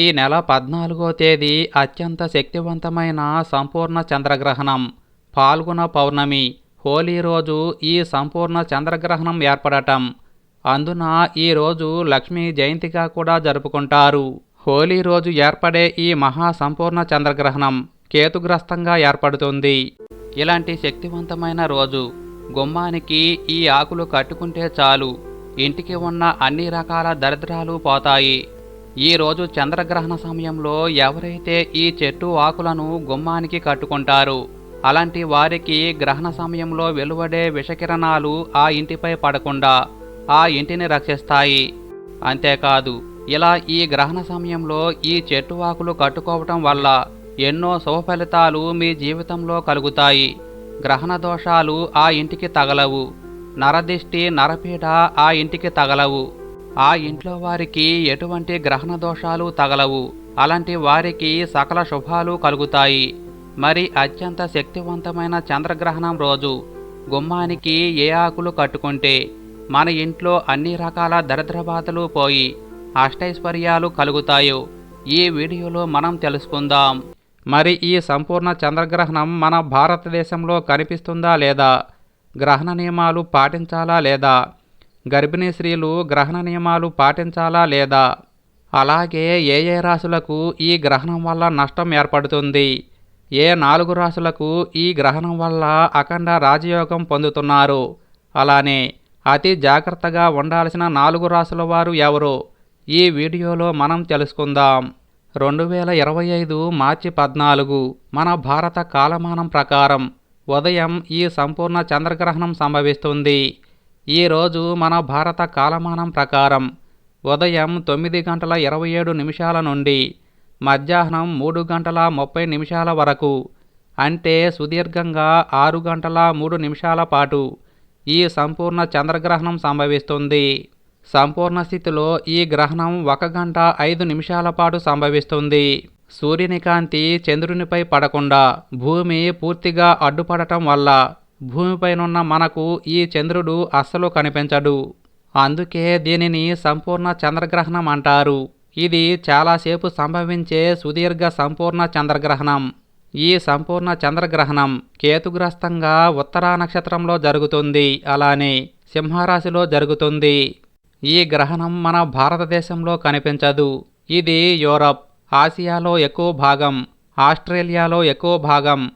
ఈ నెల పద్నాలుగో తేదీ అత్యంత శక్తివంతమైన సంపూర్ణ చంద్రగ్రహణం పాల్గొన పౌర్ణమి హోలీ రోజు ఈ సంపూర్ణ చంద్రగ్రహణం ఏర్పడటం. అందున ఈ రోజు లక్ష్మీ జయంతిగా కూడా జరుపుకుంటారు. హోలీ రోజు ఏర్పడే ఈ మహా సంపూర్ణ చంద్రగ్రహణం కేతుగ్రస్తంగా ఏర్పడుతుంది. ఇలాంటి శక్తివంతమైన రోజు గుమ్మానికి ఈ ఆకులు కట్టుకుంటే చాలు. ఇంటికి ఉన్న అన్ని రకాల దరిద్రాలు పోతాయి. ఈరోజు చంద్రగ్రహణ సమయంలో ఎవరైతే ఈ చెట్టు ఆకులను గుమ్మానికి కట్టుకుంటారు అలాంటి వారికి గ్రహణ సమయంలో వెలువడే విషకిరణాలు ఆ ఇంటిపై పడకుండా ఆ ఇంటిని రక్షిస్తాయి. అంతేకాదు ఇలా ఈ గ్రహణ సమయంలో ఈ చెట్టు ఆకులు కట్టుకోవటం వల్ల ఎన్నో శుభ ఫలితాలు మీ జీవితంలో కలుగుతాయి. గ్రహణ దోషాలు ఆ ఇంటికి తగలవు. నరదిష్టి నరపీడ ఆ ఇంటికి తగలవు. ఆ ఇంట్లో వారికి ఎటువంటి గ్రహణ దోషాలు తగలవు. అలాంటి వారికి సకల శుభాలు కలుగుతాయి. మరి అత్యంత శక్తివంతమైన చంద్రగ్రహణం రోజు. గుమ్మానికి ఏ ఆకులు కట్టుకుంటే మన ఇంట్లో అన్ని రకాల దరిద్రబాధలు పోయి అష్టైశ్వర్యాలు కలుగుతాయో ఈ వీడియోలో మనం తెలుసుకుందాం. మరి ఈ సంపూర్ణ చంద్రగ్రహణం మన భారతదేశంలో కనిపిస్తుందా లేదా? గ్రహణ నియమాలు పాటించాలా లేదా? గర్భిణీ స్త్రీలు గ్రహణ నియమాలు పాటించాలా లేదా? అలాగే ఏ ఏ రాశులకు ఈ గ్రహణం వల్ల నష్టం ఏర్పడుతుంది? ఏ నాలుగు రాశులకు ఈ గ్రహణం వల్ల అఖండ రాజయోగం పొందుతున్నారు? అలానే అతి జాగ్రత్తగా ఉండాల్సిన నాలుగు రాశుల వారు ఎవరు? ఈ వీడియోలో మనం తెలుసుకుందాం. రెండు వేల ఇరవై ఐదు మార్చి పద్నాలుగు మన భారత కాలమానం ప్రకారం ఉదయం ఈ సంపూర్ణ చంద్రగ్రహణం సంభవిస్తుంది. ఈరోజు మన భారత కాలమానం ప్రకారం ఉదయం తొమ్మిది గంటల ఇరవై ఏడు నిమిషాల నుండి మధ్యాహ్నం మూడు గంటల ముప్పై నిమిషాల వరకు అంటే సుదీర్ఘంగా ఆరు గంటల మూడు నిమిషాల పాటు ఈ సంపూర్ణ చంద్రగ్రహణం సంభవిస్తుంది. సంపూర్ణ స్థితిలో ఈ గ్రహణం ఒక గంట ఐదు నిమిషాల పాటు సంభవిస్తుంది. సూర్యుని కాంతి చంద్రునిపై పడకుండా భూమి పూర్తిగా అడ్డుపడటం వల్ల భూమిపైనున్న మనకు ఈ చంద్రుడు అస్సలు కనిపించడు. అందుకే దీనిని సంపూర్ణ చంద్రగ్రహణం అంటారు. ఇది చాలాసేపు సంభవించే సుదీర్ఘ సంపూర్ణ చంద్రగ్రహణం. ఈ సంపూర్ణ చంద్రగ్రహణం కేతుగ్రస్తంగా ఉత్తరా నక్షత్రంలో జరుగుతుంది. అలానే సింహరాశిలో జరుగుతుంది. ఈ గ్రహణం మన భారతదేశంలో కనిపించదు. ఇది యూరప్ ఆసియాలో ఎక్కువ భాగం ఆస్ట్రేలియాలో ఎక్కువ భాగం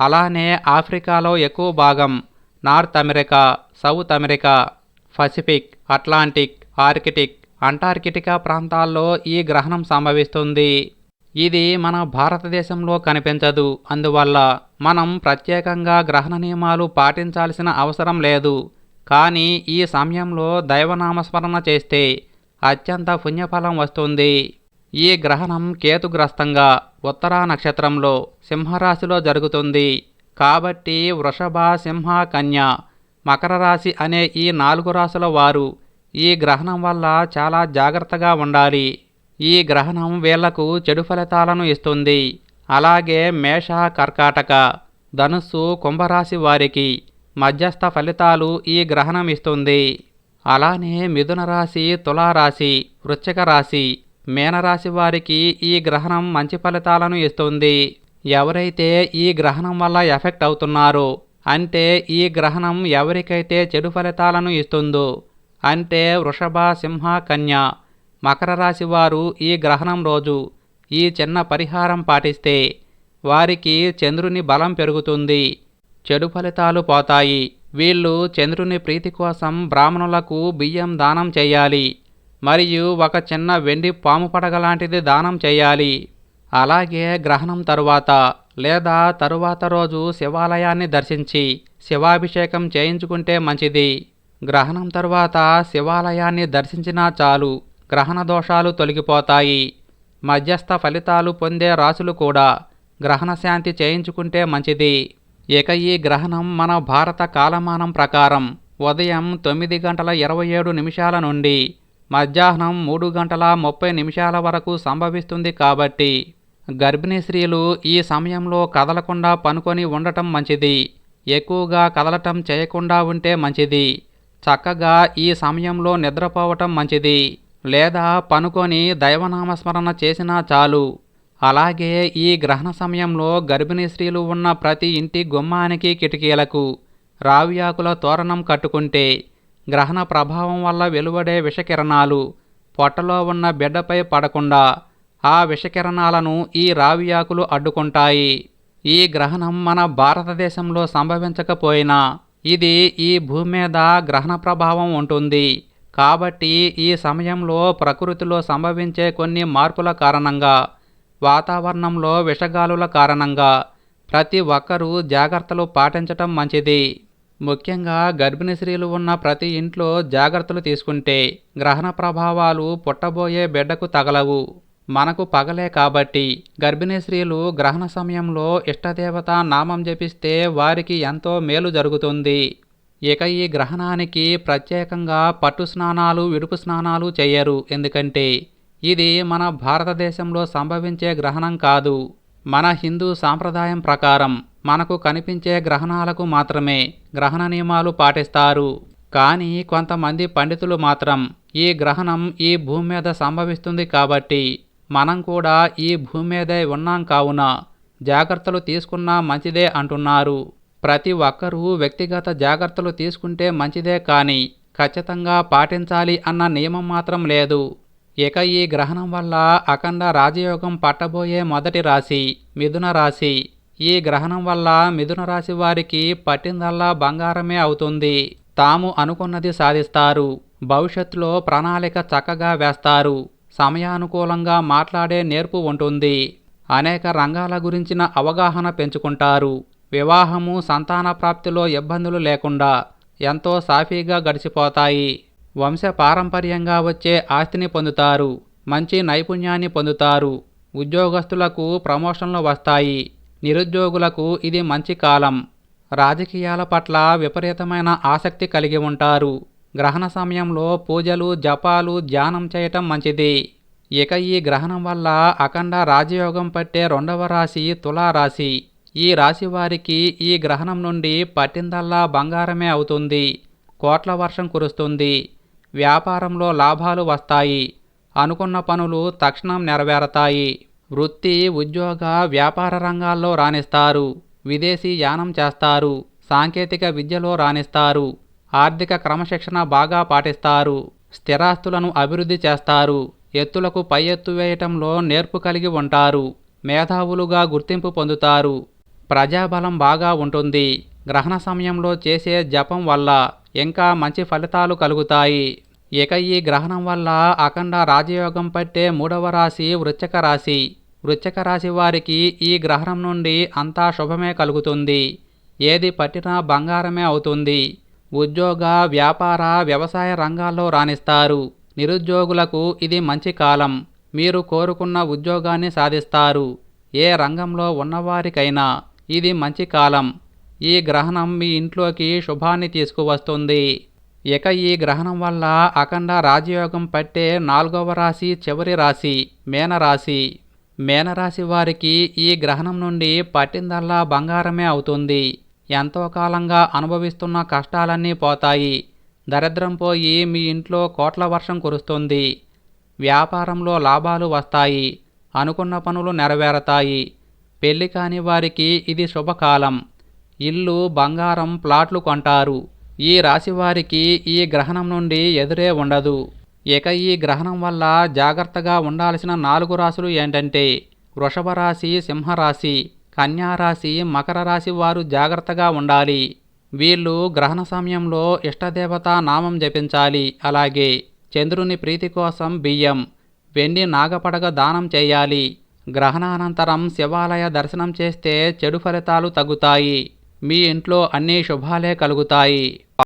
అలానే ఆఫ్రికాలో ఎక్కువ భాగం North America South America Pacific Atlantic Arctic Antarctica ప్రాంతాల్లో ఈ గ్రహణం సంభవిస్తుంది. ఇది మన భారతదేశంలో కనిపించదు. అందువల్ల మనం ప్రత్యేకంగా గ్రహణ నియమాలు పాటించాల్సిన అవసరం లేదు. కానీ ఈ సమయంలో దైవనామస్మరణ చేస్తే అత్యంత పుణ్యఫలం వస్తుంది. ఈ గ్రహణం కేతుగ్రస్తంగా ఉత్తరా నక్షత్రంలో సింహరాశిలో జరుగుతుంది. కాబట్టి వృషభ సింహ కన్య మకర రాశి అనే ఈ నాలుగు రాశుల వారు ఈ గ్రహణం వల్ల చాలా జాగ్రత్తగా ఉండాలి. ఈ గ్రహణం వీళ్ళకు చెడు ఫలితాలను ఇస్తుంది. అలాగే మేష కర్కాటక ధనుస్సు కుంభరాశి వారికి మధ్యస్థ ఫలితాలు ఈ గ్రహణం ఇస్తుంది. అలానే మిథున రాశి తులారాశి వృశ్చిక రాశి మీనరాశి వారికి ఈ గ్రహణం మంచి ఫలితాలను ఇస్తుంది. ఎవరైతే ఈ గ్రహణం వల్ల ఎఫెక్ట్ అవుతున్నారో అంటే ఈ గ్రహణం ఎవరికైతే చెడు ఫలితాలను ఇస్తుందో అంటే వృషభ సింహ కన్య మకర రాశి వారు ఈ గ్రహణం రోజు ఈ చిన్న పరిహారం పాటిస్తే వారికి చంద్రుని బలం పెరుగుతుంది. చెడు ఫలితాలు పోతాయి. వీళ్ళు చంద్రుని ప్రీతి కోసం బ్రాహ్మణులకు బియ్యం దానం చేయాలి. మరియు ఒక చిన్న వెండి పాము పడగ లాంటిది దానం చేయాలి. అలాగే గ్రహణం తరువాత లేదా తరువాత రోజు శివాలయాన్ని దర్శించి శివాభిషేకం చేయించుకుంటే మంచిది. గ్రహణం తరువాత శివాలయాన్ని దర్శించినా చాలు గ్రహణ దోషాలు తొలగిపోతాయి. మధ్యస్థ ఫలితాలు పొందే రాసులు కూడా గ్రహణ శాంతి చేయించుకుంటే మంచిది. ఇక ఈ గ్రహణం మన భారత కాలమానం ప్రకారం ఉదయం తొమ్మిది గంటల ఇరవై ఏడు నిమిషాల నుండి మధ్యాహ్నం మూడు గంటల ముప్పై నిమిషాల వరకు సంభవిస్తుంది కాబట్టి గర్భిణీ స్త్రీలు ఈ సమయంలో కదలకుండా పనుకొని ఉండటం మంచిది. ఎక్కువగా కదలటం చేయకుండా ఉంటే మంచిది. చక్కగా ఈ సమయంలో నిద్రపోవటం మంచిది. లేదా పనుకొని దైవనామస్మరణ చేసినా చాలు. అలాగే ఈ గ్రహణ సమయంలో గర్భిణీ స్త్రీలు ఉన్న ప్రతి ఇంటి గుమ్మానికి కిటికీలకు రావియాకుల తోరణం కట్టుకుంటే గ్రహణ ప్రభావం వల్ల వెలువడే విషకిరణాలు పొట్టలో ఉన్న బిడ్డపై పడకుండా ఆ విషకిరణాలను ఈ రావియాకులు అడ్డుకుంటాయి. ఈ గ్రహణం మన భారతదేశంలో సంభవించకపోయినా ఇది ఈ భూమి మీద గ్రహణ ప్రభావం ఉంటుంది. కాబట్టి ఈ సమయంలో ప్రకృతిలో సంభవించే కొన్ని మార్పుల కారణంగా వాతావరణంలో విషగాలుల కారణంగా ప్రతి ఒక్కరూ జాగ్రత్తలు పాటించటం మంచిది. ముఖ్యంగా గర్భిణీ స్త్రీలు ఉన్న ప్రతి ఇంట్లో జాగ్రత్తలు తీసుకుంటే గ్రహణ ప్రభావాలు పుట్టబోయే బిడ్డకు తగలవు. మనకు పగలే కాబట్టి గర్భిణీ స్త్రీలు గ్రహణ సమయంలో ఇష్టదేవత నామం జపిస్తే వారికి ఎంతో మేలు జరుగుతుంది. ఇక ఈ గ్రహణానికి ప్రత్యేకంగా పట్టు స్నానాలు విడుపు స్నానాలు చేయరు. ఎందుకంటే ఇది మన భారతదేశంలో సంభవించే గ్రహణం కాదు. మన హిందూ సాంప్రదాయం ప్రకారం మనకు కనిపించే గ్రహణాలకు మాత్రమే గ్రహణ నియమాలు పాటిస్తారు. కానీ కొంతమంది పండితులు మాత్రం ఈ గ్రహణం ఈ భూమి మీద సంభవిస్తుంది కాబట్టి మనం కూడా ఈ భూమి మీదే ఉన్నాం కావున జాగ్రత్తలు తీసుకున్నా మంచిదే అంటున్నారు. ప్రతి ఒక్కరూ వ్యక్తిగత జాగ్రత్తలు తీసుకుంటే మంచిదే కానీ ఖచ్చితంగా పాటించాలి అన్న నియమం మాత్రం లేదు. ఇక ఈ గ్రహణం వల్ల అఖండ రాజయోగం పట్టబోయే మొదటి రాశి మిథున రాశి. ఈ గ్రహణం వల్ల మిథున రాశి వారికి పట్టిందల్లా బంగారమే అవుతుంది. తాము అనుకున్నది సాధిస్తారు. భవిష్యత్తులో ప్రణాళిక చక్కగా వేస్తారు. సమయానుకూలంగా మాట్లాడే నేర్పు ఉంటుంది. అనేక రంగాల గురించిన అవగాహన పెంచుకుంటారు. వివాహము సంతాన ప్రాప్తిలో ఇబ్బందులు లేకుండా ఎంతో సాఫీగా గడిచిపోతాయి. వంశ పారంపర్యంగా వచ్చే ఆస్తిని పొందుతారు. మంచి నైపుణ్యాన్ని పొందుతారు. ఉద్యోగస్తులకు ప్రమోషన్లు వస్తాయి. నిరుద్యోగులకు ఇది మంచి కాలం. రాజకీయాల పట్ల విపరీతమైన ఆసక్తి కలిగి ఉంటారు. గ్రహణ సమయంలో పూజలు జపాలు ధ్యానం చేయటం మంచిది. ఇక ఈ గ్రహణం వల్ల అఖండ రాజయోగం పట్టే రెండవ రాశి తులారాశి. ఈ రాశి వారికి ఈ గ్రహణం నుండి పట్టిందల్లా బంగారమే అవుతుంది. కోట్ల వర్షం కురుస్తుంది. వ్యాపారంలో లాభాలు వస్తాయి. అనుకున్న పనులు తక్షణం నెరవేరతాయి. వృత్తి ఉద్యోగ వ్యాపార రంగాల్లో రాణిస్తారు. విదేశీ యానం చేస్తారు. సాంకేతిక విద్యలో రాణిస్తారు. ఆర్థిక క్రమశిక్షణ బాగా పాటిస్తారు. స్థిరాస్తులను అభివృద్ధి చేస్తారు. ఎత్తులకు పై ఎత్తు వేయటంలో నేర్పు కలిగి ఉంటారు. మేధావులుగా గుర్తింపు పొందుతారు. ప్రజాబలం బాగా ఉంటుంది. గ్రహణ సమయంలో చేసే జపం వల్ల ఇంకా మంచి ఫలితాలు కలుగుతాయి. ఇక ఈ గ్రహణం వల్ల అఖండ రాజయోగం పట్టే మూడవ రాశి వృశ్చిక రాశి. వృశ్చిక రాశి వారికి ఈ గ్రహణం నుండి అంతా శుభమే కలుగుతుంది. ఏది పట్టినా బంగారమే అవుతుంది. ఉద్యోగ వ్యాపార వ్యవసాయ రంగాల్లో రాణిస్తారు. నిరుద్యోగులకు ఇది మంచి కాలం. మీరు కోరుకున్న ఉద్యోగాన్ని సాధిస్తారు. ఏ రంగంలో ఉన్నవారికైనా ఇది మంచి కాలం. ఈ గ్రహణం మీ ఇంట్లోకి శుభాన్ని తీసుకువస్తుంది. ఇక ఈ గ్రహణం వల్ల అఖండ రాజయోగం పట్టే నాలుగవ రాశి చివరి రాశి మేనరాశి. మేనరాశి వారికి ఈ గ్రహణం నుండి పట్టిందల్లా బంగారమే అవుతుంది. ఎంతో కాలంగా అనుభవిస్తున్న కష్టాలన్నీ పోతాయి. దరిద్రం పోయి మీ ఇంట్లో కోట్ల వర్షం కురుస్తుంది. వ్యాపారంలో లాభాలు వస్తాయి. అనుకున్న పనులు నెరవేరతాయి. పెళ్ళి కాని వారికి ఇది శుభకాలం. ఇల్లు బంగారం ప్లాట్లు కొంటారు. ఈ రాశివారికి ఈ గ్రహణం నుండి ఎదురే ఉండదు. ఇక ఈ గ్రహణం వల్ల జాగ్రత్తగా ఉండాల్సిన నాలుగు రాశులు ఏంటంటే వృషభ రాశి సింహరాశి కన్యారాశి మకర రాశి వారు జాగ్రత్తగా ఉండాలి. వీళ్ళు గ్రహణ సమయంలో ఇష్టదేవత నామం జపించాలి. అలాగే చంద్రుని ప్రీతి కోసం బియ్యం వెండి నాగపడగ దానం చేయాలి. గ్రహణానంతరం శివాలయ దర్శనం చేస్తే చెడు ఫలితాలు తగ్గుతాయి. మీ ఇంట్లో అన్ని శుభాలే కలుగుతాయి.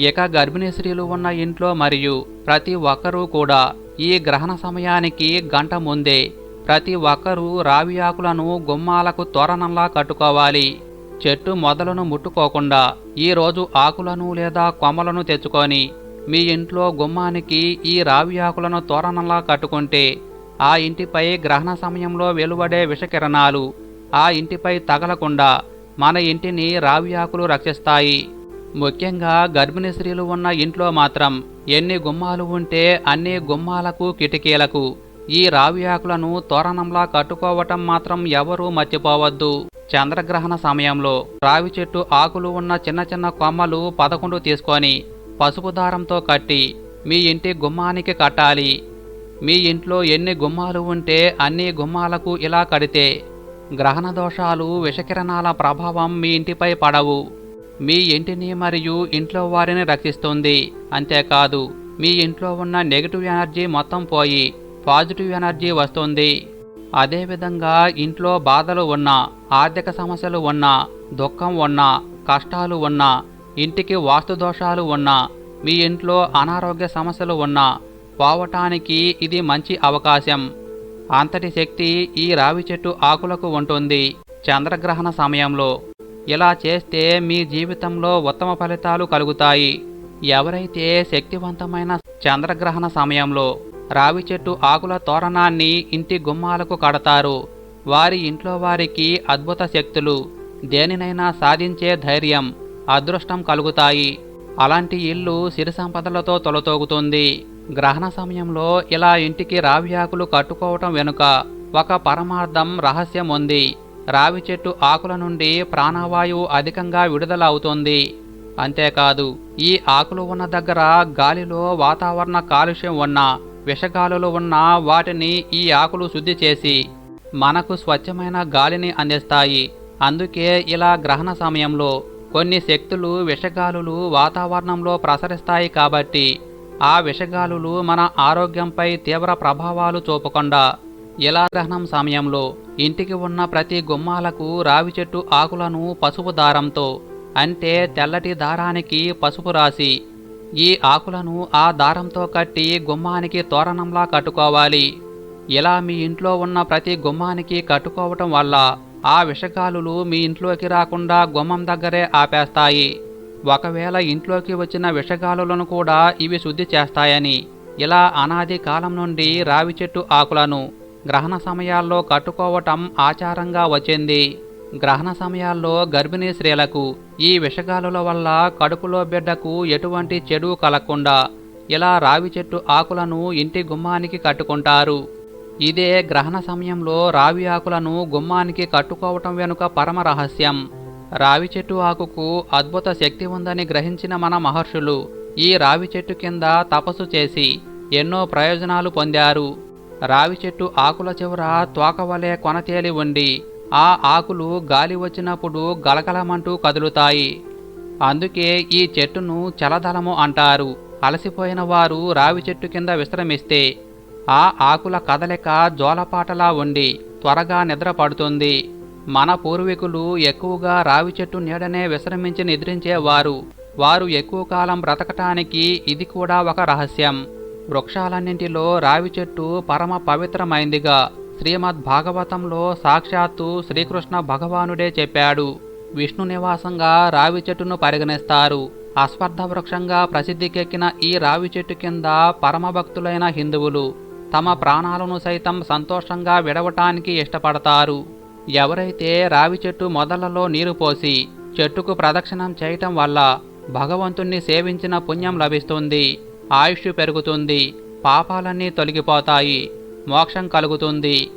ఇక గర్భిణీ స్త్రీలు ఉన్న ఇంట్లో మరియు ప్రతి ఒక్కరూ కూడా ఈ గ్రహణ సమయానికి గంట ముందే ప్రతి ఒక్కరూ రావి ఆకులను గుమ్మాలకు తోరణంలా కట్టుకోవాలి. చెట్టు మొదలను ముట్టుకోకుండా ఈరోజు ఆకులను లేదా కొమ్మలను తెచ్చుకొని మీ ఇంట్లో గుమ్మానికి ఈ రావి ఆకులను తోరణంలా కట్టుకుంటే ఆ ఇంటిపై గ్రహణ సమయంలో వెలువడే విషకిరణాలు ఆ ఇంటిపై తగలకుండా మన ఇంటిని రావి ఆకులు రక్షిస్తాయి. ముఖ్యంగా గర్భిణీ స్త్రీలు ఉన్న ఇంట్లో మాత్రం ఎన్ని గుమ్మాలు ఉంటే అన్ని గుమ్మాలకు కిటికీలకు ఈ రావి ఆకులను తోరణంలా కట్టుకోవటం మాత్రం ఎవరూ మర్చిపోవద్దు. చంద్రగ్రహణ సమయంలో రావి చెట్టు ఆకులు ఉన్న చిన్న చిన్న కొమ్మలు పదకొండు తీసుకొని పసుపు దారంతో కట్టి మీ ఇంటి గుమ్మానికి కట్టాలి. మీ ఇంట్లో ఎన్ని గుమ్మాలు ఉంటే అన్ని గుమ్మాలకు ఇలా కడితే గ్రహణ దోషాలు విషకిరణాల ప్రభావం మీ ఇంటిపై పడవు. మీ ఇంటిని మరియు ఇంట్లో వారిని రక్షిస్తుంది. అంతేకాదు మీ ఇంట్లో ఉన్న నెగిటివ్ ఎనర్జీ మొత్తం పోయి పాజిటివ్ ఎనర్జీ వస్తుంది. అదేవిధంగా ఇంట్లో బాధలు ఉన్నా ఆర్థిక సమస్యలు ఉన్నా దుఃఖం ఉన్నా కష్టాలు ఉన్నా ఇంటికి వాస్తు దోషాలు ఉన్నా మీ ఇంట్లో అనారోగ్య సమస్యలు ఉన్నా పోవటానికి ఇది మంచి అవకాశం. అంతటి శక్తి ఈ రావి చెట్టు ఆకులకు ఉంటుంది. చంద్రగ్రహణ సమయంలో ఇలా చేస్తే మీ జీవితంలో ఉత్తమ ఫలితాలు కలుగుతాయి. ఎవరైతే శక్తివంతమైన చంద్రగ్రహణ సమయంలో రావి చెట్టు ఆకుల తోరణాన్ని ఇంటి గుమ్మాలకు కడతారు. వారి ఇంట్లో వారికి అద్భుత శక్తులు దేనినైనా సాధించే ధైర్యం అదృష్టం కలుగుతాయి. అలాంటి ఇల్లు సిరి సంపదలతో తొలతోగుతుంది. గ్రహణ సమయంలో ఇలా ఇంటికి రావి ఆకులు కట్టుకోవటం వెనుక ఒక పరమార్థం రహస్యం ఉంది రావి చెట్టు ఆకుల నుండి ప్రాణవాయువు అధికంగా విడుదల అవుతుంది అంతేకాదు ఈ ఆకులు ఉన్న దగ్గర గాలిలో వాతావరణ కాలుష్యం ఉన్న విషగాలులు ఉన్న వాటిని ఈ ఆకులు శుద్ధి చేసి మనకు స్వచ్ఛమైన గాలిని అందిస్తాయి. అందుకే ఇలా గ్రహణ సమయంలో కొన్ని శక్తులు విషగాలులు వాతావరణంలో ప్రసరిస్తాయి కాబట్టి ఆ విషగాలులు మన ఆరోగ్యంపై తీవ్ర ప్రభావాలు చూపకుండా ఇలా గ్రహణం సమయంలో ఇంటికి ఉన్న ప్రతి గుమ్మాలకు రావి చెట్టు ఆకులను పసుపు దారంతో అంటే తెల్లటి దారానికి పసుపు రాసి ఈ ఆకులను ఆ దారంతో కట్టి గుమ్మానికి తోరణంలా కట్టుకోవాలి. ఇలా మీ ఇంట్లో ఉన్న ప్రతి గుమ్మానికి కట్టుకోవటం వల్ల ఆ విషగాలులు మీ ఇంట్లోకి రాకుండా గుమ్మం దగ్గరే ఆపేస్తాయి. ఒకవేళ ఇంట్లోకి వచ్చిన విషగాలులను కూడా ఇవి శుద్ధి చేస్తాయని. ఇలా అనాది కాలం నుండి రావి చెట్టు ఆకులను గ్రహణ సమయాల్లో కట్టుకోవటం ఆచారంగా వచ్చింది. గ్రహణ సమయాల్లో గర్భిణీ స్త్రీలకు ఈ విషగాలుల వల్ల కడుపులో బిడ్డకు ఎటువంటి చెడు కలగకుండా ఇలా రావి చెట్టు ఆకులను ఇంటి గుమ్మానికి కట్టుకుంటారు. ఇదే గ్రహణ సమయంలో రావి ఆకులను గుమ్మానికి కట్టుకోవటం వెనుక పరమ రహస్యం. రావి చెట్టు ఆకుకు అద్భుత శక్తి ఉందని గ్రహించిన మన మహర్షులు ఈ రావి చెట్టు కింద తపస్సు చేసి ఎన్నో ప్రయోజనాలు పొందారు. రావి చెట్టు ఆకుల చివర తోకవలే కొనతేలి ఉండి ఆ ఆకులు గాలి వచ్చినప్పుడు గలగలమంటూ కదులుతాయి. అందుకే ఈ చెట్టును చలదలము అంటారు. అలసిపోయిన వారు రావి చెట్టు కింద విశ్రమిస్తే ఆ ఆకుల కదలిక జోలపాటలా ఉండి త్వరగా నిద్ర పడుతుంది మన పూర్వీకులు ఎక్కువగా రావి చెట్టు నీడనే విశ్రమించి నిద్రించేవారు. వారు ఎక్కువ కాలం బ్రతకటానికి ఇది కూడా ఒక రహస్యం. వృక్షాలన్నింటిలో రావి చెట్టు పరమ పవిత్రమైందిగా. శ్రీమద్ భాగవతంలో సాక్షాత్తు శ్రీకృష్ణ భగవానుడే చెప్పాడు. విష్ణు నివాసంగా రావి చెట్టును పరిగణిస్తారు. అస్పర్ధ వృక్షంగా ప్రసిద్ధికెక్కిన ఈ రావి చెట్టు కింద పరమభక్తులైన హిందువులు తమ ప్రాణాలను సైతం సంతోషంగా విడవటానికి ఇష్టపడతారు. ఎవరైతే రావి చెట్టు మొదలలో నీరు పోసి చెట్టుకు ప్రదక్షిణం చేయటం వల్ల భగవంతుణ్ణి సేవించిన పుణ్యం లభిస్తుంది ఆయుష్ పెరుగుతుంది పాపాలన్నీ తొలగిపోతాయి మోక్షం కలుగుతుంది.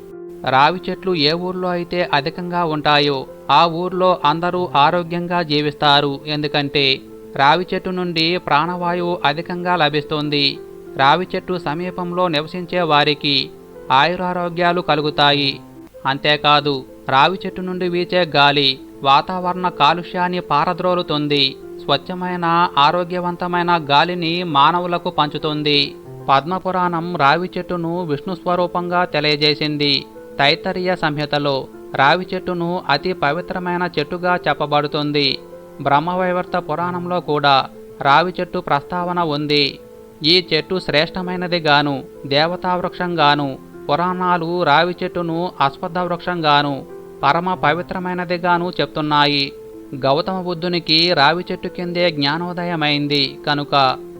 రావి చెట్లు ఏ ఊర్లో అయితే అధికంగా ఉంటాయో ఆ ఊర్లో అందరూ ఆరోగ్యంగా జీవిస్తారు. ఎందుకంటే రావి చెట్టు నుండి ప్రాణవాయువు అధికంగా లభిస్తుంది. రావి చెట్టు సమీపంలో నివసించే వారికి ఆయురారోగ్యాలు కలుగుతాయి. అంతేకాదు రావి చెట్టు నుండి వీచే గాలి వాతావరణ కాలుష్యాన్ని పారద్రోలుతుంది. స్వచ్ఛమైన ఆరోగ్యవంతమైన గాలిని మానవులకు పంచుతుంది. పద్మపురాణం రావి చెట్టును విష్ణు స్వరూపంగా తెలియజేసింది. తైతరీయ సంహితలో రావి చెట్టును అతి పవిత్రమైన చెట్టుగా చెప్పబడుతుంది. బ్రహ్మవైవర్త పురాణంలో కూడా రావి చెట్టు ప్రస్తావన ఉంది. ఈ చెట్టు శ్రేష్టమైనది గాను దేవతా వృక్షంగాను పురాణాలు రావి చెట్టును అశ్వత్థ వృక్షంగాను పరమ పవిత్రమైనదిగాను చెప్తున్నాయి. గౌతమ బుద్ధునికి రావి చెట్టు కిందే జ్ఞానోదయమైంది. కనుక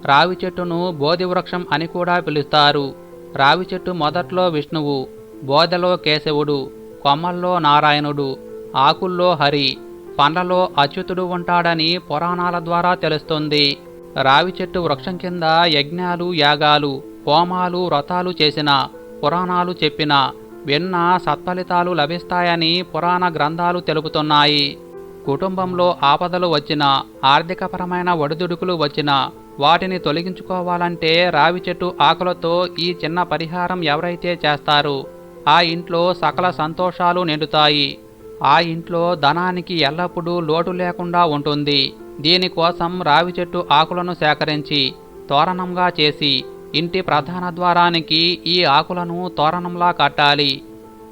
రావి చెట్టును బోధి వృక్షం అని కూడా పిలుస్తారు. రావి చెట్టు మొదట్లో విష్ణువు బోధలో కేశవుడు కొమ్మల్లో నారాయణుడు ఆకుల్లో హరి పండ్లలో అచ్యుతుడు ఉంటాడని పురాణాల ద్వారా తెలుస్తుంది. రావి చెట్టు వృక్షం కింద యజ్ఞాలు యాగాలు హోమాలు వ్రతాలు చేసిన పురాణాలు చెప్పిన విన్న సత్ఫలితాలు లభిస్తాయని పురాణ గ్రంథాలు తెలుపుతున్నాయి. కుటుంబంలో ఆపదలు వచ్చిన ఆర్థికపరమైన ఒడిదుడుకులు వచ్చిన వాటిని తొలగించుకోవాలంటే రావి చెట్టు ఆకులతో ఈ చిన్న పరిహారం ఎవరైతే చేస్తారు ఆ ఇంట్లో సకల సంతోషాలు నిండుతాయి. ఆ ఇంట్లో ధనానికి ఎల్లప్పుడూ లోటు లేకుండా ఉంటుంది. దీనికోసం రావి చెట్టు ఆకులను సేకరించి తోరణంగా చేసి ఇంటి ప్రధాన ద్వారానికి ఈ ఆకులను తోరణంలా కట్టాలి.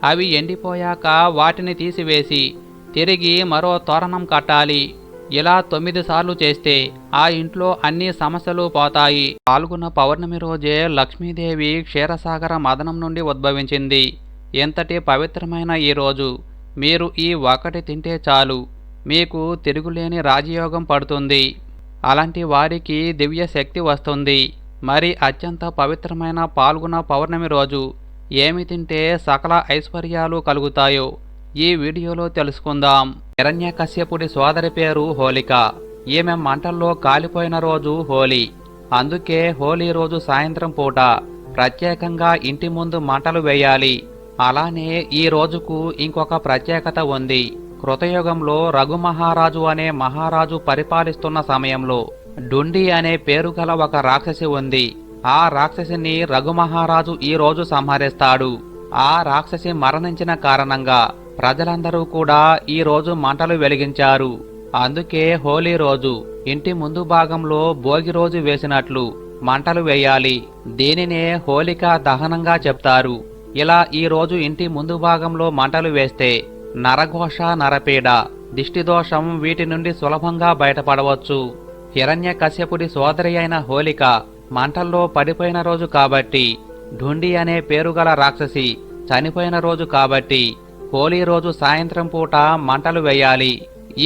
అవి ఎండిపోయాక వాటిని తీసివేసి తిరిగి మరో తోరణం కట్టాలి. ఇలా తొమ్మిది సార్లు చేస్తే ఆ ఇంట్లో అన్ని సమస్యలు పోతాయి. పాల్గొన్న పౌర్ణమి రోజే లక్ష్మీదేవి క్షీరసాగర మదనం నుండి ఉద్భవించింది. ఎంతటి పవిత్రమైన ఈ రోజు. మీరు ఈ ఒకటి తింటే చాలు. మీకు తిరుగులేని రాజయోగం పడుతుంది. అలాంటి వారికి దివ్య శక్తి వస్తుంది. మరి అత్యంత పవిత్రమైన పాల్గొన పౌర్ణమి రోజు ఏమి తింటే సకల ఐశ్వర్యాలు కలుగుతాయో ఈ వీడియోలో తెలుసుకుందాం. హిరణ్యకశ్యపుడి సోదరి పేరు హోలిక. ఈమె మంటల్లో కాలిపోయిన రోజు హోలీ. అందుకే హోలీ రోజు సాయంత్రం పూట ప్రత్యేకంగా ఇంటి ముందు మంటలు వేయాలి. అలానే ఈ రోజుకు ఇంకొక ప్రత్యేకత ఉంది. కృతయుగంలో రఘు మహారాజు అనే మహారాజు పరిపాలిస్తున్న సమయంలో డుండి అనే పేరు గల ఒక రాక్షసి ఉంది. ఆ రాక్షసిని రఘు మహారాజు ఈ రోజు సంహరిస్తాడు. ఆ రాక్షసి మరణించిన కారణంగా ప్రజలందరూ కూడా ఈ రోజు మంటలు వెలిగించారు. అందుకే హోలీ రోజు ఇంటి ముందు భాగంలో భోగి రోజు వేసినట్లు మంటలు వేయాలి. దీనినే హోలికా దహనంగా చెప్తారు. ఇలా ఈ రోజు ఇంటి ముందు భాగంలో మంటలు వేస్తే నరఘోష నరపీడ దిష్టిదోషం వీటి నుండి సులభంగా బయటపడవచ్చు. హిరణ్య కశ్యపుడి సోదరి అయిన హోలిక మంటల్లో పడిపోయిన రోజు కాబట్టి ఢుండి అనే పేరుగల రాక్షసి చనిపోయిన రోజు కాబట్టి హోలీ రోజు సాయంత్రం పూట మంటలు వేయాలి.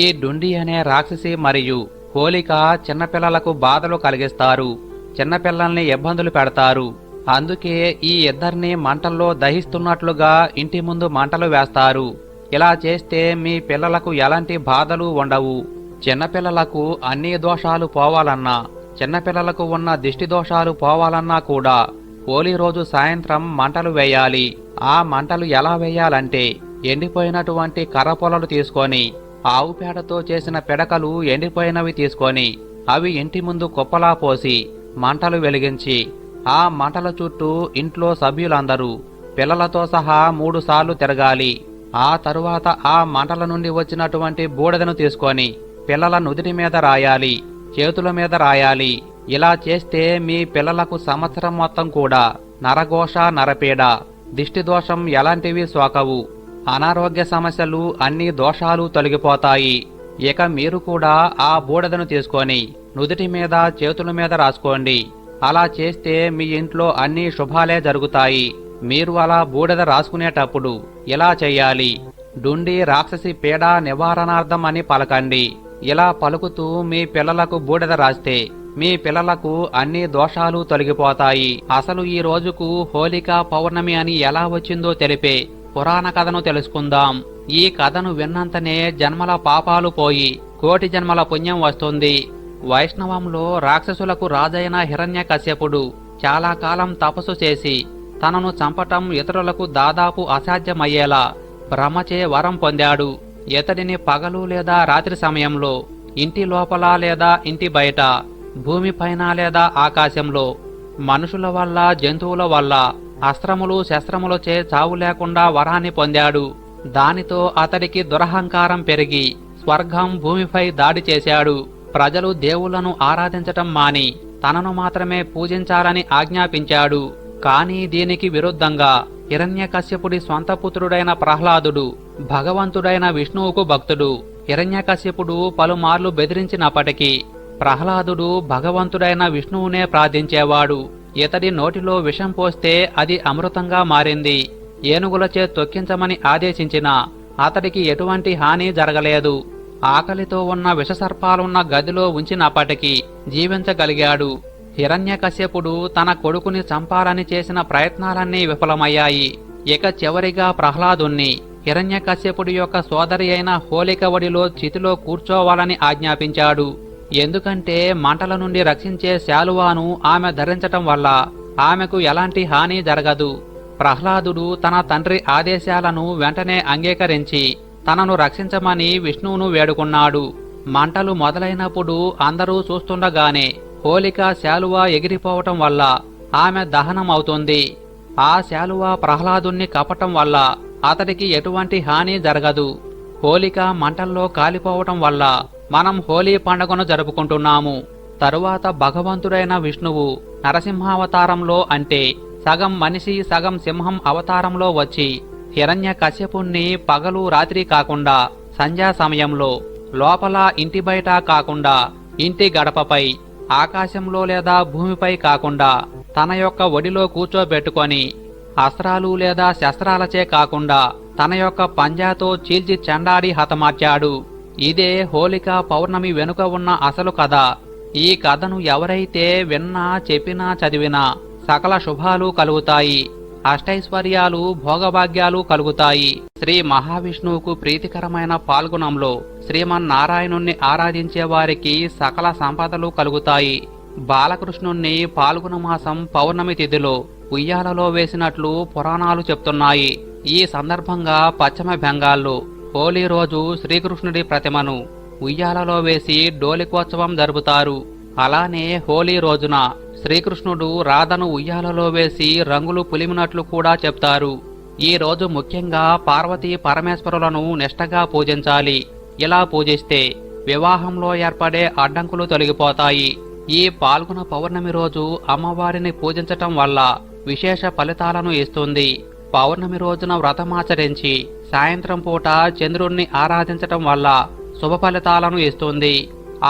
ఈ డుండి అనే రాక్షసి మరియు హోలిక చిన్నపిల్లలకు బాధలు కలిగిస్తారు. చిన్నపిల్లల్ని ఇబ్బందులు పెడతారు. అందుకే ఈ ఇద్దరిని మంటల్లో దహిస్తున్నట్లుగా ఇంటి ముందు మంటలు వేస్తారు. ఇలా చేస్తే మీ పిల్లలకు ఎలాంటి బాధలు ఉండవు. చిన్నపిల్లలకు అన్ని దోషాలు పోవాలన్నా చిన్నపిల్లలకు ఉన్న దిష్టి దోషాలు పోవాలన్నా కూడా హోలీ రోజు సాయంత్రం మంటలు వేయాలి. ఆ మంటలు ఎలా వేయాలంటే ఎండిపోయినటువంటి కర్ర పొలలు తీసుకొని ఆవు పేడతో చేసిన పిడకలు ఎండిపోయినవి తీసుకొని అవి ఇంటి ముందు కుప్పలా పోసి మంటలు వెలిగించి ఆ మంటల చుట్టూ ఇంట్లో సభ్యులందరూ పిల్లలతో సహా మూడు సార్లు తిరగాలి. ఆ తరువాత ఆ మంటల నుండి వచ్చినటువంటి బూడిదను తీసుకొని పిల్లల నుదిటి మీద రాయాలి చేతుల మీద రాయాలి. ఇలా చేస్తే మీ పిల్లలకు సంవత్సరం మొత్తం కూడా నరఘోష నరపీడ దిష్టి దోషం ఎలాంటివి సోకవు. అనారోగ్య సమస్యలు అన్ని దోషాలు తొలగిపోతాయి. ఇక మీరు కూడా ఆ బూడదను తీసుకొని నుదుటి మీద చేతుల మీద రాసుకోండి. అలా చేస్తే మీ ఇంట్లో అన్ని శుభాలే జరుగుతాయి. మీరు అలా బూడద రాసుకునేటప్పుడు ఇలా చెయ్యాలి డుండి రాక్షసి పీడ నివారణార్థం అని పలకండి. ఇలా పలుకుతూ మీ పిల్లలకు బూడిద రాస్తే మీ పిల్లలకు అన్ని దోషాలు తొలగిపోతాయి. అసలు ఈ రోజుకు హోలికా పౌర్ణమి అని ఎలా వచ్చిందో తెలిపే పురాణ కథను తెలుసుకుందాం. ఈ కథను విన్నంతనే జన్మల పాపాలు పోయి కోటి జన్మల పుణ్యం వస్తుంది. వైష్ణవంలో రాక్షసులకు రాజైన హిరణ్యకశ్యపుడు చాలా కాలం తపస్సు చేసి తనను చంపటం ఇతరులకు దాదాపు అసాధ్యమయ్యేలా బ్రహ్మచే వరం పొందాడు. ఇతడిని పగలు లేదా రాత్రి సమయంలో ఇంటి లోపల లేదా ఇంటి బయట భూమిపైన లేదా ఆకాశంలో మనుషుల వల్ల జంతువుల వల్ల అస్త్రములు శస్త్రములచే చావు లేకుండా వరాన్ని పొందాడు. దానితో అతడికి దురహంకారం పెరిగి స్వర్గం భూమిపై దాడి చేశాడు. ప్రజలు దేవులను ఆరాధించటం మాని తనను మాత్రమే పూజించాలని ఆజ్ఞాపించాడు. కానీ దీనికి విరుద్ధంగా హిరణ్యకశ్యపుడి స్వంత పుత్రుడైన ప్రహ్లాదుడు భగవంతుడైన విష్ణువుకు భక్తుడు. హిరణ్యకశ్యపుడు పలుమార్లు బెదిరించినప్పటికీ ప్రహ్లాదుడు భగవంతుడైన విష్ణువునే ప్రార్థించేవాడు. ఇతడి నోటిలో విషం పోస్తే అది అమృతంగా మారింది. ఏనుగులచే తొక్కించమని ఆదేశించినా అతడికి ఎటువంటి హాని జరగలేదు. ఆకలితో ఉన్న విషసర్పాలున్న గదిలో ఉంచినప్పటికీ జీవించగలిగాడు. హిరణ్యకశ్యపుడు తన కొడుకుని చంపాలని చేసిన ప్రయత్నాలన్నీ విఫలమయ్యాయి. ఇక చివరిగా ప్రహ్లాదుణ్ణి హిరణ్యకశ్యపుడి యొక్క సోదరి అయిన హోలిక ఒడిలో చితిలో కూర్చోవాలని ఆజ్ఞాపించాడు. ఎందుకంటే మంటల నుండి రక్షించే శాలువాను ఆమె ధరించటం వల్ల ఆమెకు ఎలాంటి హాని జరగదు. ప్రహ్లాదుడు తన తండ్రి ఆదేశాలను వెంటనే అంగీకరించి తనను రక్షించమని విష్ణువును వేడుకున్నాడు. మంటలు మొదలైనప్పుడు అందరూ చూస్తుండగానే హోలిక శాలువ ఎగిరిపోవటం వల్ల ఆమె దహనం అవుతుంది ఆ శాలువా ప్రహ్లాదుణ్ణి కప్పటం వల్ల అతడికి ఎటువంటి హాని జరగదు. హోలిక మంటల్లో కాలిపోవటం వల్ల మనం హోలీ పండుగను జరుపుకుంటున్నాము. తరువాత భగవంతుడైన విష్ణువు నరసింహావతారంలో అంటే సగం మనిషి సగం సింహం అవతారంలో వచ్చి హిరణ్య కశ్యపుణ్ణి పగలు రాత్రి కాకుండా సంధ్యా సమయంలో లోపల ఇంటి బయట కాకుండా ఇంటి గడపపై ఆకాశంలో లేదా భూమిపై కాకుండా తన యొక్క ఒడిలో కూర్చోబెట్టుకొని అస్త్రాలు లేదా శస్త్రాలచే కాకుండా తన యొక్క పంజాతో చీల్చి చెండాడి హతమార్చాడు. ఇదే హోలికా పౌర్ణమి వెనుక ఉన్న అసలు కథ. ఈ కథను ఎవరైతే విన్నా చెప్పినా చదివినా సకల శుభాలు కలుగుతాయి. అష్టైశ్వర్యాలు భోగభాగ్యాలు కలుగుతాయి. శ్రీ మహావిష్ణువుకు ప్రీతికరమైన పాల్గొనంలో శ్రీమన్నారాయణుణ్ణి ఆరాధించే వారికి సకల సంపదలు కలుగుతాయి. బాలకృష్ణుణ్ణి పాల్గొన మాసం పౌర్ణమి తిథిలో ఉయ్యాలలో వేసినట్లు పురాణాలు చెప్తున్నాయి. ఈ సందర్భంగా పశ్చిమ బెంగాల్లో హోలీ రోజు శ్రీకృష్ణుడి ప్రతిమను ఉయ్యాలలో వేసి డోలికోత్సవం జరుపుతారు. అలానే హోలీ రోజున శ్రీకృష్ణుడు రాధను ఉయ్యాలలో వేసి రంగులు పులిమినట్లు కూడా చెప్తారు. ఈ రోజు ముఖ్యంగా పార్వతీ పరమేశ్వరులను నిష్టగా పూజించాలి. ఇలా పూజిస్తే వివాహంలో ఏర్పడే అడ్డంకులు తొలగిపోతాయి. ఈ పాల్గొన పౌర్ణమి రోజు అమ్మవారిని పూజించటం వల్ల విశేష ఫలితాలను ఇస్తుంది. పౌర్ణమి రోజున వ్రతమాచరించి సాయంత్రం పూట చంద్రుణ్ణి ఆరాధించటం వల్ల శుభ ఫలితాలను ఇస్తుంది.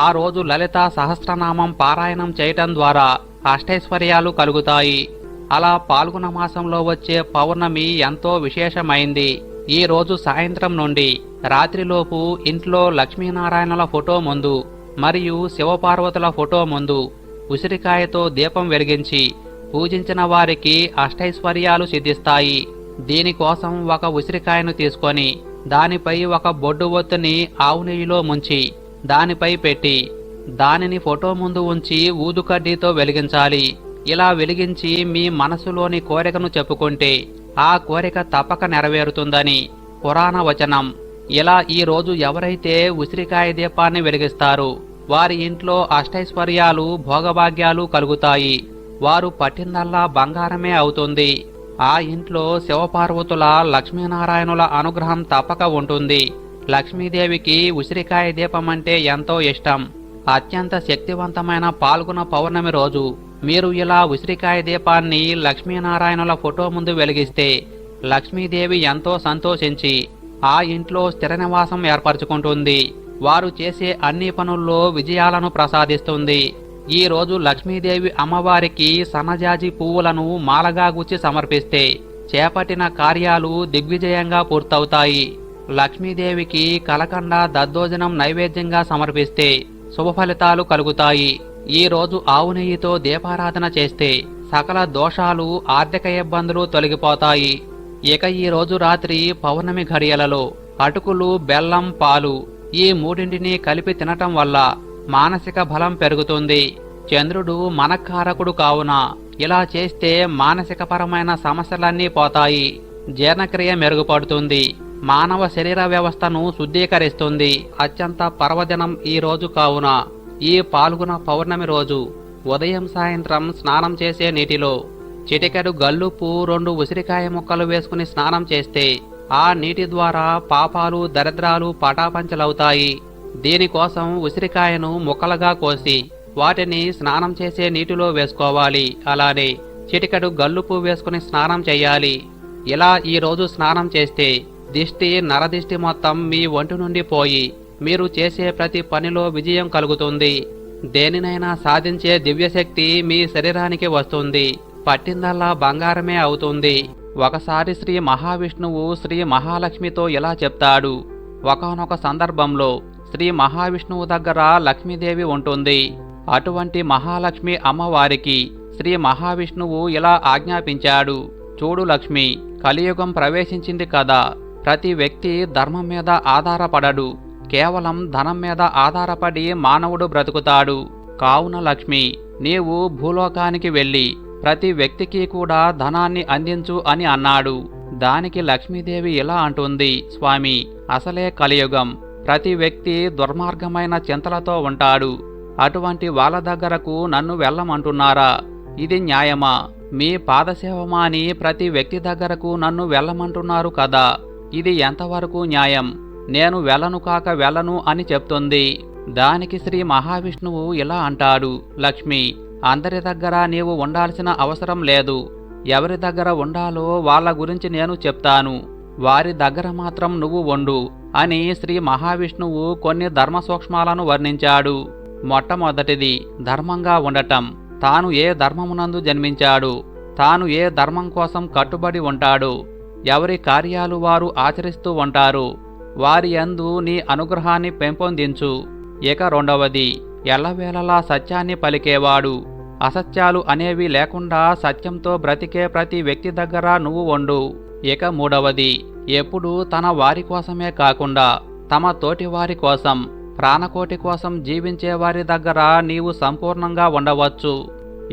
ఆ రోజు లలిత సహస్రనామం పారాయణం చేయటం ద్వారా అష్టైశ్వర్యాలు కలుగుతాయి. అలా పాల్గొన మాసంలో వచ్చే పౌర్ణమి ఎంతో విశేషమైంది. ఈ రోజు సాయంత్రం నుండి రాత్రిలోపు ఇంట్లో లక్ష్మీనారాయణల ఫోటో ముందు మరియు శివపార్వతుల ఫోటో ముందు ఉసిరికాయతో దీపం వెలిగించి పూజించిన వారికి అష్టైశ్వర్యాలు సిద్ధిస్తాయి. దీనికోసం ఒక ఉసిరికాయను తీసుకొని దానిపై ఒక బొడ్డు ఒత్తుని ఆవు నెయ్యిలో ముంచి దానిపై పెట్టి దానిని ఫోటో ముందు ఉంచి ఊదుకడ్డీతో వెలిగించాలి. ఇలా వెలిగించి మీ మనసులోని కోరికను చెప్పుకుంటే ఆ కోరిక తప్పక నెరవేరుతుందని పురాణ వచనం. ఇలా ఈ రోజు ఎవరైతే ఉసిరికాయ దీపాన్ని వెలిగిస్తారు వారి ఇంట్లో అష్టైశ్వర్యాలు భోగభాగ్యాలు కలుగుతాయి. వారు పట్టిందల్లా బంగారమే అవుతుంది. ఆ ఇంట్లో శివపార్వతుల లక్ష్మీనారాయణుల అనుగ్రహం తప్పక ఉంటుంది. లక్ష్మీదేవికి ఉసిరికాయ దీపం అంటే ఎంతో ఇష్టం. అత్యంత శక్తివంతమైన పాల్గొన పౌర్ణమి రోజు మీరు ఇలా ఉసిరికాయ దీపాన్ని లక్ష్మీనారాయణుల ఫోటో ముందు వెలిగిస్తే లక్ష్మీదేవి ఎంతో సంతోషించి ఆ ఇంట్లో స్థిర నివాసం ఏర్పరచుకుంటుంది. వారు చేసే అన్ని పనుల్లో విజయాలను ప్రసాదిస్తుంది. ఈ రోజు లక్ష్మీదేవి అమ్మవారికి సన్నజాజి పువ్వులను మాలగా గుచ్చి సమర్పిస్తే చేపట్టిన కార్యాలు దిగ్విజయంగా పూర్తవుతాయి. లక్ష్మీదేవికి కలకండ దద్దోజనం నైవేద్యంగా సమర్పిస్తే శుభఫలితాలు కలుగుతాయి. ఈ రోజు ఆవు నెయ్యితో దీపారాధన చేస్తే సకల దోషాలు ఆర్థిక ఇబ్బందులు తొలగిపోతాయి. ఇక ఈ రోజు రాత్రి పౌర్ణమి ఘడియలలో అటుకులు బెల్లం పాలు ఈ మూడింటిని కలిపి తినటం వల్ల మానసిక బలం పెరుగుతుంది. చంద్రుడు మనకారకుడు కావున ఇలా చేస్తే మానసికపరమైన సమస్యలన్నీ పోతాయి. జీర్ణక్రియ మెరుగుపడుతుంది. మానవ శరీర వ్యవస్థను శుద్ధీకరిస్తుంది. అత్యంత పర్వదినం ఈ రోజు కావున. ఈ పాల్గొన పౌర్ణమి రోజు ఉదయం సాయంత్రం స్నానం చేసే నీటిలో చిటికెడు గల్లుపు రెండు ఉసిరికాయ ముక్కలు వేసుకుని స్నానం చేస్తే ఆ నీటి ద్వారా పాపాలు దరిద్రాలు పటాపంచలవుతాయి. దీనికోసం ఉసిరికాయను ముక్కలుగా కోసి వాటిని స్నానం చేసే నీటిలో వేసుకోవాలి. అలానే చిటికెడు గల్లుపు వేసుకుని స్నానం చేయాలి. ఇలా ఈరోజు స్నానం చేస్తే దిష్టి నరదిష్టి మొత్తం మీ ఒంటి నుండి పోయి మీరు చేసే ప్రతి పనిలో విజయం కలుగుతుంది. దేనినైనా సాధించే దివ్యశక్తి మీ శరీరానికి వస్తుంది. పట్టిందల్లా బంగారమే అవుతుంది. ఒకసారి శ్రీ మహావిష్ణువు శ్రీ మహాలక్ష్మితో ఇలా చెప్తాడు. ఒకానొక సందర్భంలో శ్రీ మహావిష్ణువు దగ్గర లక్ష్మీదేవి ఉంటుంది. అటువంటి మహాలక్ష్మి అమ్మవారికి శ్రీ మహావిష్ణువు ఇలా ఆజ్ఞాపించాడు. చూడు లక్ష్మి కలియుగం ప్రవేశించింది కదా. ప్రతి వ్యక్తి ధర్మం మీద ఆధారపడడు. కేవలం ధనం మీద ఆధారపడి మానవుడు బ్రతుకుతాడు. కావున లక్ష్మి నీవు భూలోకానికి వెళ్ళి ప్రతి వ్యక్తికి కూడా ధనాన్ని అందించు అని అన్నాడు. దానికి లక్ష్మీదేవి ఇలా అంటుంది స్వామి అసలే కలియుగం. ప్రతి వ్యక్తి దుర్మార్గమైన చింతలతో ఉంటాడు. అటువంటి వాళ్ళ దగ్గరకు నన్ను వెళ్ళమంటున్నారా? ఇది న్యాయమా? మీ పాదసేవమాని ప్రతి వ్యక్తి దగ్గరకు నన్ను వెళ్ళమంటున్నారు కదా. ఇది ఎంతవరకు న్యాయం? నేను వెళ్ళను కాక వెళ్ళను అని చెప్తుంది. దానికి శ్రీ మహావిష్ణువు ఇలా అంటాడు. లక్ష్మి అందరి దగ్గర నీవు ఉండాల్సిన అవసరం లేదు. ఎవరి దగ్గర ఉండాలో వాళ్ళ గురించి నేను చెప్తాను. వారి దగ్గర మాత్రం నువ్వు వండు అని శ్రీ మహావిష్ణువు కొన్ని ధర్మ సూక్ష్మాలను వర్ణించాడు. మొట్టమొదటిది ధర్మంగా ఉండటం. తాను ఏ ధర్మమునందు జన్మించాడు తాను ఏ ధర్మం కోసం కట్టుబడి ఉంటాడు ఎవరి కార్యాలు వారు ఆచరిస్తూ ఉంటారు వారి యందు నీ అనుగ్రహాన్ని పెంపొందించు. ఇక రెండవది ఎల్లవేళలా సత్యాన్ని పలికేవాడు. అసత్యాలు అనేవి లేకుండా సత్యంతో బ్రతికే ప్రతి వ్యక్తి దగ్గర నువ్వు వండు ఇక మూడవది ఎప్పుడూ తన వారి కోసమే కాకుండా తమ తోటి వారి కోసం ప్రాణకోటి కోసం జీవించే వారి దగ్గర నీవు సంపూర్ణంగా ఉండవచ్చు.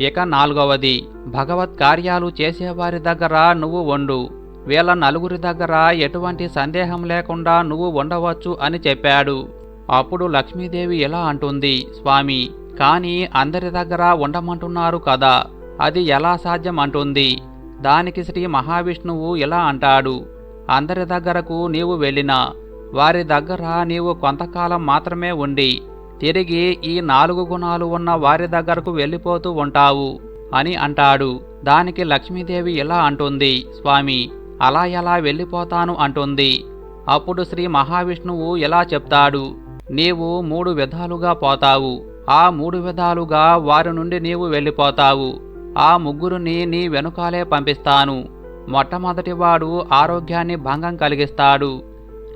ఇక నాలుగవది భగవత్ కార్యాలు చేసేవారి దగ్గర నువ్వు వండు వీళ్ళ నలుగురి దగ్గర ఎటువంటి సందేహం లేకుండా నువ్వు ఉండవచ్చు అని చెప్పాడు. అప్పుడు లక్ష్మీదేవి ఎలా అంటుంది స్వామి కానీ అందరి దగ్గర ఉండమంటున్నారు కదా. అది ఎలా సాధ్యం? అంటుంది దానికి శ్రీ మహావిష్ణువు ఇలా అంటాడు అందరి దగ్గరకు నీవు వెళ్ళినా వారి దగ్గర నీవు కొంతకాలం మాత్రమే ఉండి తిరిగి ఈ నాలుగు గుణాలు ఉన్న వారి దగ్గరకు వెళ్ళిపోతూ ఉంటావు అని అంటాడు. దానికి లక్ష్మీదేవి ఇలా అంటుంది స్వామి అలా ఎలా వెళ్ళిపోతాను? అంటుంది. అప్పుడు శ్రీ మహావిష్ణువు ఇలా చెప్తాడు నీవు మూడు విధాలుగా పోతావు. ఆ మూడు విధాలుగా వారి నుండి నీవు వెళ్ళిపోతావు. ఆ ముగ్గురిని నీ వెనుకాలే పంపిస్తాను. మొట్టమొదటివాడు ఆరోగ్యాన్ని భంగం కలిగిస్తాడు.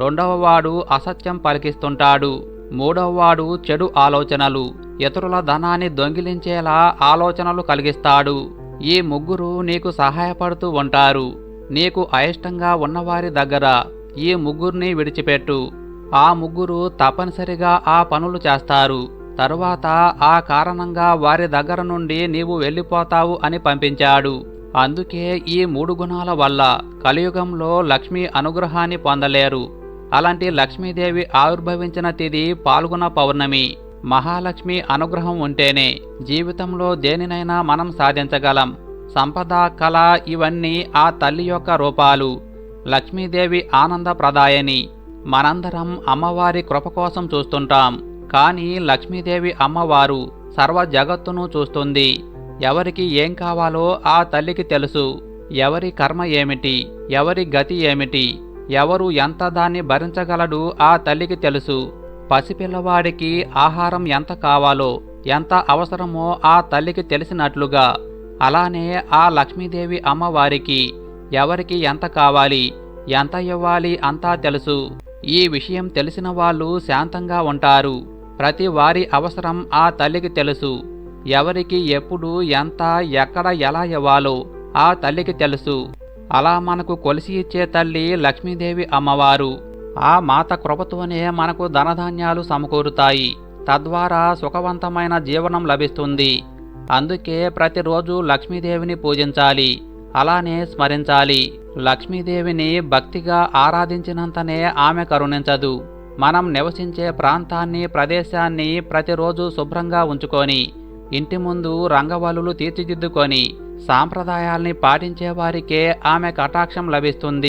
రెండవవాడు అసత్యం పలికిస్తుంటాడు. మూడవవాడు చెడు ఆలోచనలు ఇతరుల ధనాన్ని దొంగిలించేలా ఆలోచనలు కలిగిస్తాడు. ఈ ముగ్గురు నీకు సహాయపడుతూ ఉంటారు. నీకు అయిష్టంగా ఉన్నవారి దగ్గర ఈ ముగ్గురిని విడిచిపెట్టు. ఆ ముగ్గురు తప్పనిసరిగా ఆ పనులు చేస్తారు. తరువాత ఆ కారణంగా వారి దగ్గర నుండి నీవు వెళ్ళిపోతావు అని పంపించాడు. అందుకే ఈ మూడు గుణాల వల్ల కలియుగంలో లక్ష్మీ అనుగ్రహాన్ని పొందలేరు. అలాంటి లక్ష్మీదేవి ఆవిర్భవించిన తిథి పాల్గొన పౌర్ణమి. మహాలక్ష్మి అనుగ్రహం ఉంటేనే జీవితంలో దేనినైనా మనం సాధించగలం. సంపద కళ ఇవన్నీ ఆ తల్లి యొక్క రూపాలు. లక్ష్మీదేవి ఆనందప్రదాయని మనందరం అమ్మవారి కృప కోసం చూస్తుంటాం. కానీ లక్ష్మీదేవి అమ్మవారు సర్వ జగత్తును చూస్తుంది. ఎవరికి ఏం కావాలో ఆ తల్లికి తెలుసు. ఎవరి కర్మ ఏమిటి? ఎవరి గతి ఏమిటి? ఎవరు ఎంత దాన్ని భరించగలడు ఆ తల్లికి తెలుసు. పసిపిల్లవాడికి ఆహారం ఎంత కావాలో ఎంత అవసరమో ఆ తల్లికి తెలిసినట్లుగా. అలానే ఆ లక్ష్మీదేవి అమ్మవారికి ఎవరికి ఎంత కావాలి ఎంత ఇవ్వాలి అంతా తెలుసు. ఈ విషయం తెలిసిన వాళ్ళు శాంతంగా ఉంటారు. ప్రతి వారి అవసరం ఆ తల్లికి తెలుసు. ఎవరికి ఎప్పుడు ఎంత ఎక్కడ ఎలా ఇవ్వాలో ఆ తల్లికి తెలుసు. అలా మనకు కొలిసి ఇచ్చే తల్లి లక్ష్మీదేవి అమ్మవారు. ఆ మాత కృపతోనే మనకు ధనధాన్యాలు సమకూరుతాయి. తద్వారా సుఖవంతమైన జీవనం లభిస్తుంది. అందుకే ప్రతిరోజు లక్ష్మీదేవిని పూజించాలి. అలానే స్మరించాలి. లక్ష్మీదేవిని భక్తిగా ఆరాధించినంతనే ఆమె కరుణించదు. మనం నివసించే ప్రాంతాన్ని ప్రదేశాన్ని ప్రతిరోజు శుభ్రంగా ఉంచుకొని ఇంటి ముందు రంగవల్లులు తీర్చిదిద్దుకొని సాంప్రదాయాల్ని పాటించే వారికే ఆమె కటాక్షం లభిస్తుంది.